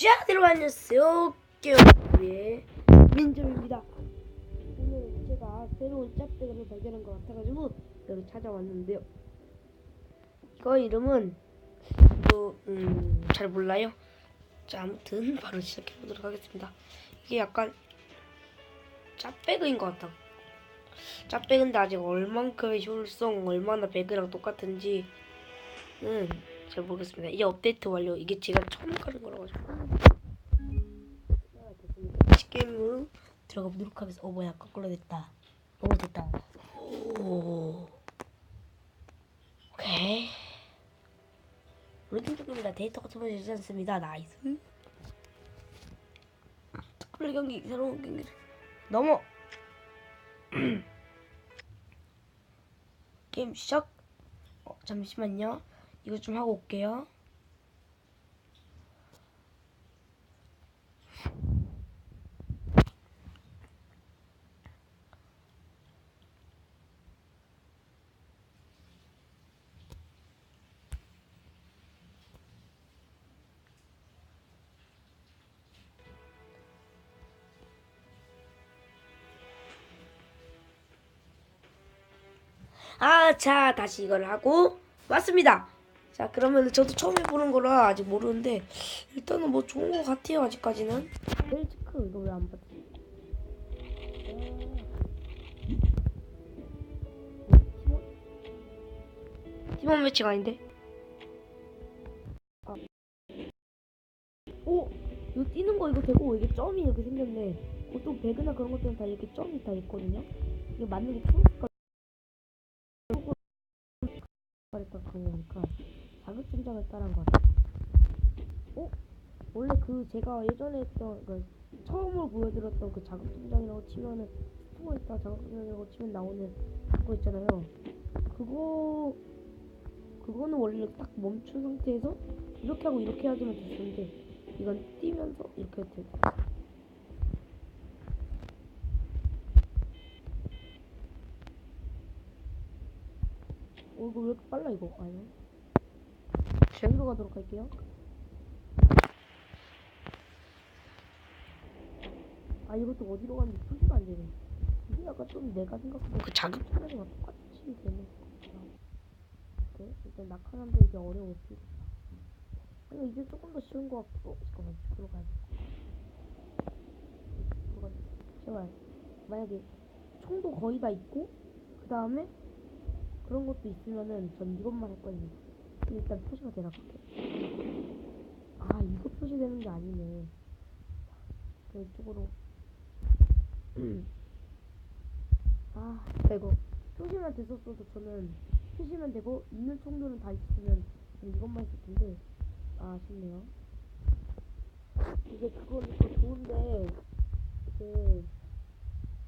자, 여러분 안녕하세요. 깨우의 민정입니다. 오늘 제가 새로운 짭배기를 발견한 것 같아가지고 여기 찾아왔는데요. 이거 이름은 또음잘 몰라요. 자, 아무튼 바로 시작해 보도록 하겠습니다. 이게 약간 짭배그인 것 같다. 짭배그인데 아직 얼만큼의 효율성, 얼마나 배그랑 똑같은지는 잘 모르겠습니다. 이게 업데이트 완료. 이게 제가 처음 가는 거라 가지고. 아, 됐습니다. 게임으로 들어가 보도록 하겠습니다. 어 뭐야 거꾸로 됐다. 오 됐다. 오. 오케이. 로딩 중입니다. 데이터가 소모되지 않습니다. 나이스. 특별 경기 새로운 경기 넘어. 게임 시작. 어, 잠시만요. 이거 좀 하고 올게요. 아, 자, 다시 이걸 하고 왔습니다. 자, 그러면 저도 처음 해보는 거라 아직 모르는데 일단은 뭐 좋은 거 같아요, 아직까지는. 벨치크 이거 왜 안 봤지? 아. 팀원 매치가 아닌데? 아. 오! 이거 뛰는 거 이거 되고 이게 점이 이렇게 생겼네. 보통 배그나 그런 것들은 다 이렇게 점이 다 있거든요. 이거 맞는 게 그런 거니까 자격증장을 따라한 것 같아요. 어? 원래 그 제가 예전에 했던 그 처음으로 보여드렸던 그 자격증장이라고 치면은 숨어 있다 자격증장이라고 치면 나오는 그거 있잖아요. 그거 그거는 원래 딱 멈춘 상태에서 이렇게 하고 이렇게 하기만 됐었는데 이건 뛰면서 이렇게 해도 되고 어 이거 왜 이렇게 빨라 이거 아니 요 쟁도 가도록 할게요. 아 이것도 어디로 가는지 표시가 안 되네. 이게 약간 좀 내가 생각하는 그 자격증이랑 똑같이 되는 오케이 일단 낙하산도 이제 어려워 지. 아니 이제 조금 더 쉬운 거 같고 어, 잠깐만 이쪽으로 가야 돼. 제발. 만약에 총도 거의 다 있고 그 다음에 그런 것도 있으면은 전 이것만 할 거예요. 일단 표시가 되나 볼게. 아 이거 표시되는 게 아니네. 자, 이쪽으로. 아, 자, 이거 표시만 됐었어도 저는 표시만 되고 있는 총들은 다 있으면 이것만 했을 텐데 아, 아쉽네요. 이게 그건 또 좋은데 이게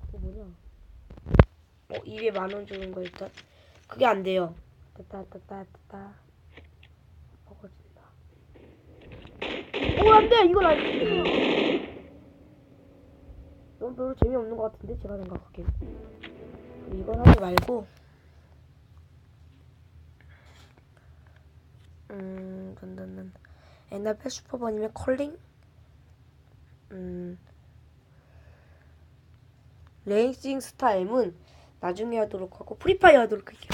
그거 뭐냐? 어, 입에 만원 주는 거 일단. 그게 안 돼요. 따따따따따 먹어진다. 오, 안 돼! 이건 안 돼! 너무 별로 재미없는 것 같은데, 제가 생각하기엔. 이건 하지 말고, 음, 든든든. 옛날 슈퍼번이면 컬링? 음, 레이싱 스타 M은 나중에 하도록 하고 프리파이어 하도록 할게요.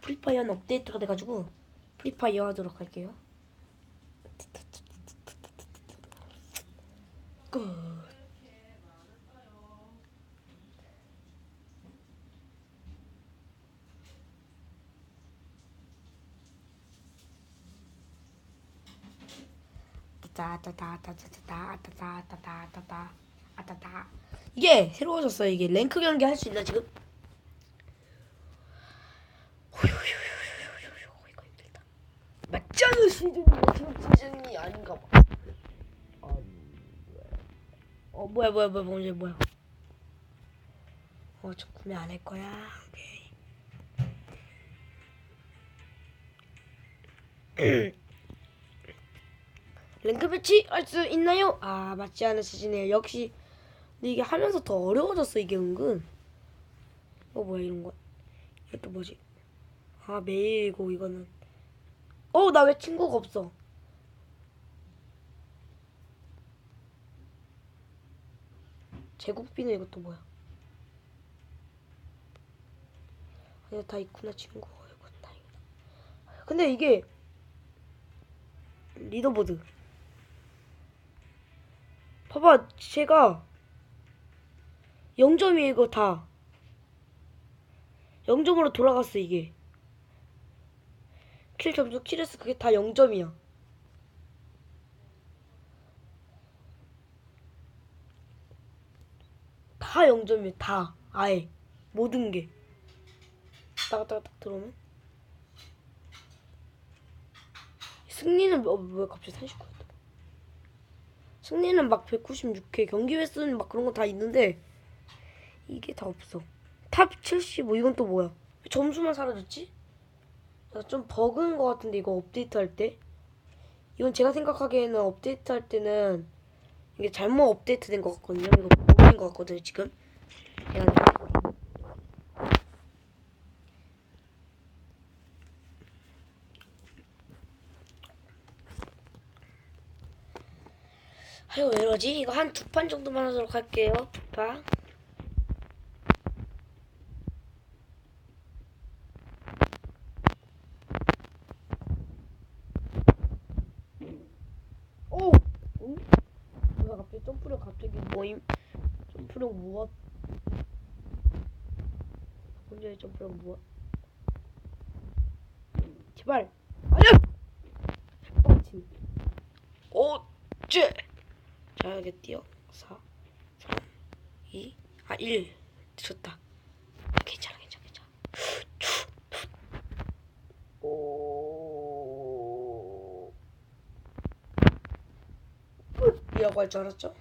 프리파이어는 업데이트가 돼가지고 프리파이어 하도록 할게요. 끝. 따따따따따따따따따따따따 아따따 이게 새로워졌어요 이게 랭크 경기 할 수 있나 지금? 이거 힘들다. 맞지 않은 시즌이 시즌이 아닌가 봐. 어 뭐야 뭐야 뭐야 뭐야 뭐야. 어저 구매 안 할 거야. 오케이. 랭크 배치 할 수 있나요? 아 맞지 않으시네요 역시 근데 이게 하면서 더 어려워졌어 이게 은근 어 뭐야 이런 거 이것도 뭐지 아 메일이고 이거는 어 나 왜 친구가 없어 제국비는 이것도 뭐야? 아니 다 있구나 친구. 이건 근데 이게 리더보드. 봐봐, 제가 0점이 이거 다 0점으로 돌아갔어 이게. 킬 점수, 킬레스 그게 다 0점이야. 다 0점이야, 다. 아예. 모든 게. 딱딱딱 들어오면. 승리는 어, 왜 갑자기 39였다. 승리는 막 196회, 경기 횟수는 막 그런 거 다 있는데 이게 다 없어. 탑 75, 이건 또 뭐야? 왜 점수만 사라졌지? 야, 좀 버그인 것 같은데 이거 업데이트 할 때? 이건 제가 생각하기에는 업데이트 할 때는 이게 잘못 업데이트 된 것 같거든요. 이거 버그인 것 같거든요 지금. 제가 생각하기에는. 아유 왜 이러지? 이거 한 두 판 정도만 하도록 할게요. 두 판. 오! 응? 뭐야 갑자기 점프력 갑자기 모임? 점프력 무엇? 혼자의 점프력 무엇? 제발! 아니야! 오! 쟤! 뛰어. 4, 3, 2, 아, 1. 늦었다. 괜찮아, 괜찮아, 괜찮아. 오. 이라고 할 줄 알았죠?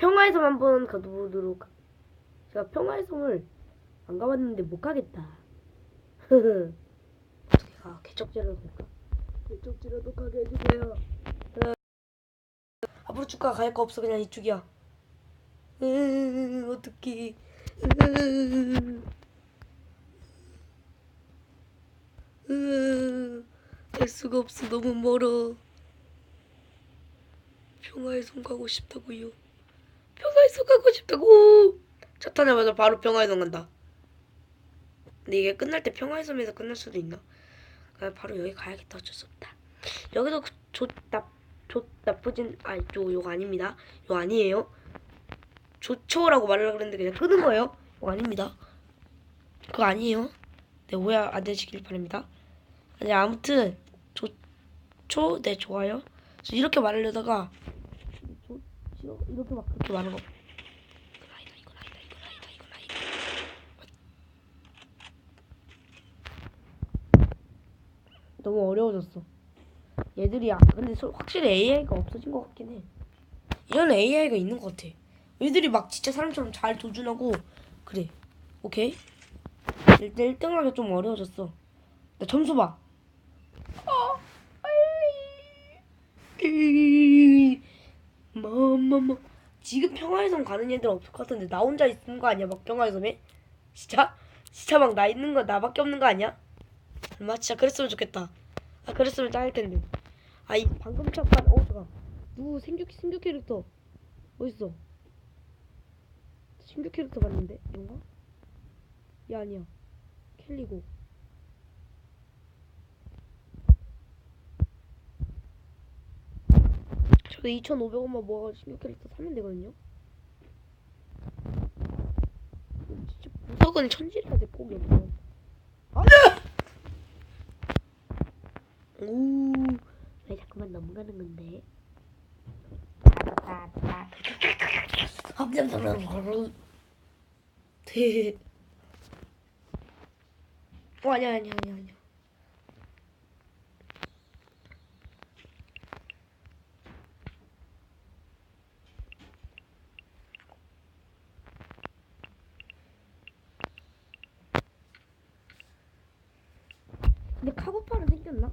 섬 한번 가보도록 하- 제가 평화의 섬을 안 가봤는데 못 가겠다. 어떻게 가? 개척지라도 갈까? 개척지라도 가게 해주세요. 어. 앞으로 쭉 가. 갈 거 없어. 그냥 이쪽이야. 으, 어떡해. 으, 으, 갈 수가 없어. 너무 멀어. 평화의 섬 가고 싶다고요. 평화의 섬 가고 싶다고. 차 타자마자 바로 평화의 섬 간다. 근데 이게 끝날 때 평화의 섬에서 끝날 수도 있나? 그냥 바로 여기 가야겠다. 어쩔 수 없다. 여기도 그 좋다, 좋 나쁘진 아니 요 요거 아닙니다. 요 아니에요. 좋죠라고 말을 그랬는데 그냥 끄는 거예요. 이거 아닙니다. 그거 아니에요. 네 오해 안 되시길 바랍니다. 아니 아무튼 좋죠, 네 좋아요. 이렇게 말하려다가 좋죠 이렇게 막 그렇게 말하는 거. 이건 아니다, 이건 아니다, 이건 아니다, 이건 아니다. 너무 어려워졌어. 얘들이 아, 근데 소- 확실히 AI가 없어진 것 같긴 해. 이런 AI가 있는 것 같아. 얘들이 막 진짜 사람처럼 잘 조준하고 그래. 오케이. 1대 1등 하기 좀 어려워졌어. 나 점수 봐. 어. 뭐뭐뭐 지금 평화의 섬 가는 애들 없을 것 같은데 나 혼자 있는 거 아니야 막 평화의 섬에? 진짜? 진짜 막 나 있는 거 나밖에 없는 거 아니야? 얼마 진짜 그랬으면 좋겠다. 아 그랬으면 짱일 텐데. 아이 방금 첫판 어 잠깐 누구 생규 생규 캐릭터 어딨어? 신규 캐릭터 봤는데 이건가? 야 아니야 켈리고 저도 2,500원만 모아가지고 신규 캐릭터 사면 되거든요. 진짜 무석은 천지라 돼 꼭이 없어. 안돼! 오, 왜 자꾸만 넘어가는 건데? 네. 어 아니야 아니야 아니야 아니야. 근데 카고파는 생겼나?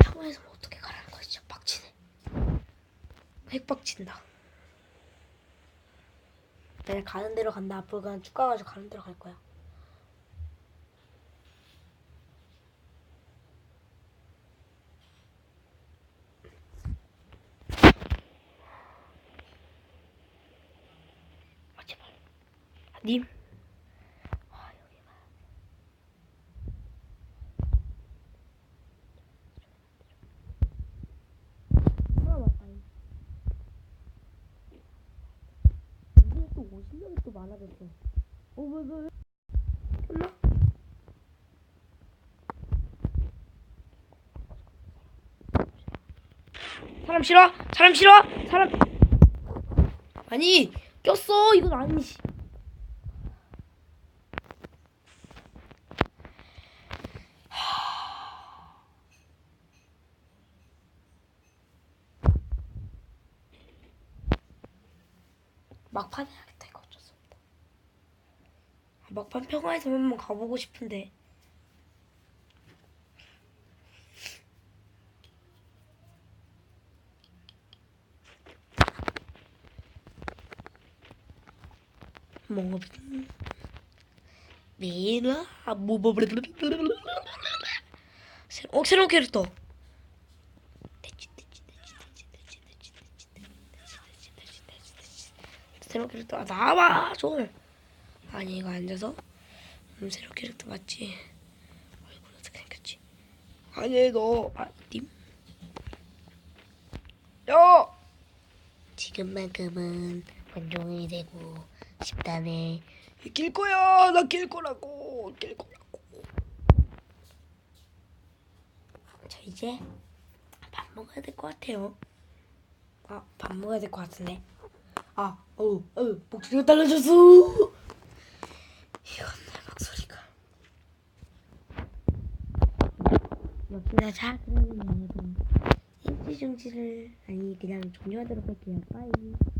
타고에서 뭐 어떻게 가라는 거야 진짜 빡치네 핵 빡친다 그냥 가는 대로 간다. 앞으로 그냥 쭉 가가지고 가는 대로 갈 거야. 아 제발. 아, 님. 아 여기 봐. 얼마나 많아요. 이게 또 50명이 또 많아졌어. 왜, 왜? 끝나? 사람 싫어? 사람 싫어? 사람 아니 꼈어 이건 아니지 막판 해야겠다 이거 어쩔 수 없다 아, 막판 평화에서 한번 가보고 싶은데 뭐 미라 뭐뭐 어 새로운 캐릭터 새로운 캐릭터 아, 나와봐 좀 아니 이거 앉아서 음, 새로운 캐릭터 맞지. 얼굴 어떻게 생겼지? 아니 너아님? 야 지금만큼은 원종이 되고 싶다네. 낄 거야 나 낄 거라고. 낄 거라고. 자 이제 밥 먹어야 될 것 같아요. 아밥 먹어야 될 것 같은데. 아 어우 어우 목소리가 달라졌어 이건 내 목소리가 역시나 작은 얘도 인지중지를 아니 그냥 종료하도록 할게요. 빠이